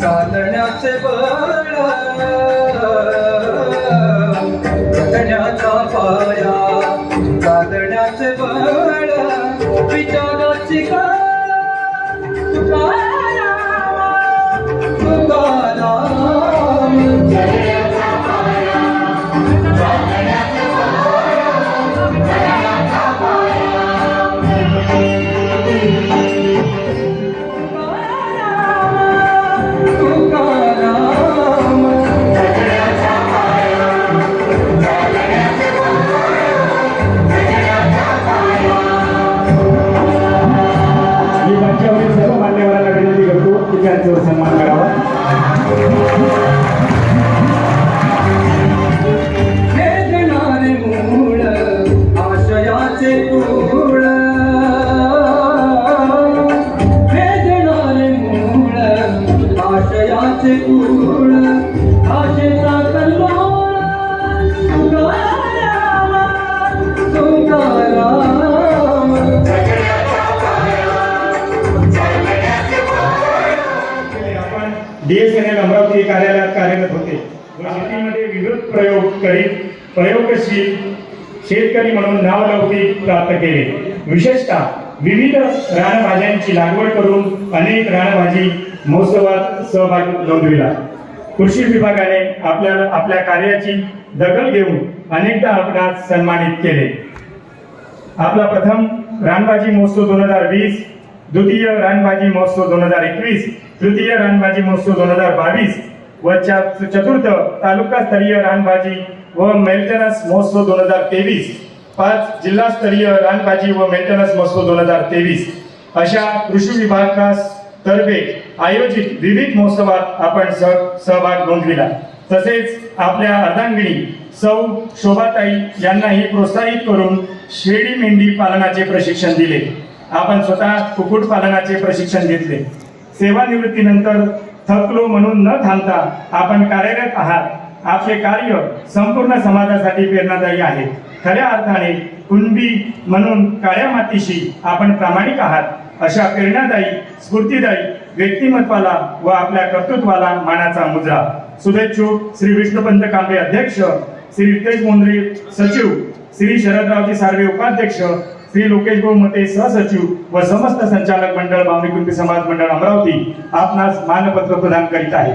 चालण्याचे बळ जगण्याचा पाया चालण्याचे बळ विचाराची Thank you. सन्मान करावा. मूळ आशयाचे मूळ वेदनारे मूळ आशयाचे मूळ डीएसएनएल अमरावती कार्यालयात कार्यरत होते. व शेतीमध्ये विविध प्रयोग करीत प्रयोगशील शेतकरी म्हणून नावलौकिक प्राप्त केले. विशेषतः विविध रानभाज्यांची लागवड करून अनेक रानभाजी महोत्सवात सहभाग नोंदविला. कृषी विभागाने आपल्याला आपल्या कार्याची दखल घेऊन अनेकदा आपणास सन्मानित केले. आपला प्रथम रानभाजी महोत्सव दोन हजार वीस द्वितीय रानबाजी महोत्सव दोन हजार एकवीस तृतीय रानबाजी महोत्सव दोन हजार बावीस व चतुर्थ चतुर्थ तालुकास्तरीय रानबाजी व मेंटेनन्स महोत्सव दोन हजार तेवीस. पाच जिल्हास्तरीय रानबाजी व मेंटेनन्स महोत्सव दोन हजार तेवीस. अशा कृषी विभागातर्फे आयोजित विविध महोत्सवात आपण सह सहभाग नोंदविला. तसेच आपल्या अर्धांगिणी सौ शोभाताई यांनाही प्रोत्साहित करून शेळी मेंढी पालनाचे प्रशिक्षण दिले. आपण स्वतः कुक्कुट पालनाचे प्रशिक्षण घेतले. सेवानिवृत्तीनंतर थकलो म्हणून न थांबता आपण कार्यरत आहात. आपले कार्य संपूर्ण समाजासाठी प्रेरणादायी आहे. खऱ्या अर्थाने कुणबी म्हणून काळ्या मातीशी आपण प्रामाणिक आहात. अशा प्रेरणादायी स्फूर्तीदायी व्यक्तिमत्वाला व आपल्या कर्तृत्वाला मानाचा मुद्रा. शुभेच्छुक श्री विष्णुपंत कांबळे अध्यक्ष श्री रितेश मोंद्रे सचिव श्री शरदरावजी सार्वे उपाध्यक्ष श्री लोकेश भाऊ मते सहसचिव व समस्त संचालक मंडळ बावणी कुंभी समाज मंडळ अमरावती आपणास मानपत्र प्रदान करीत आहे.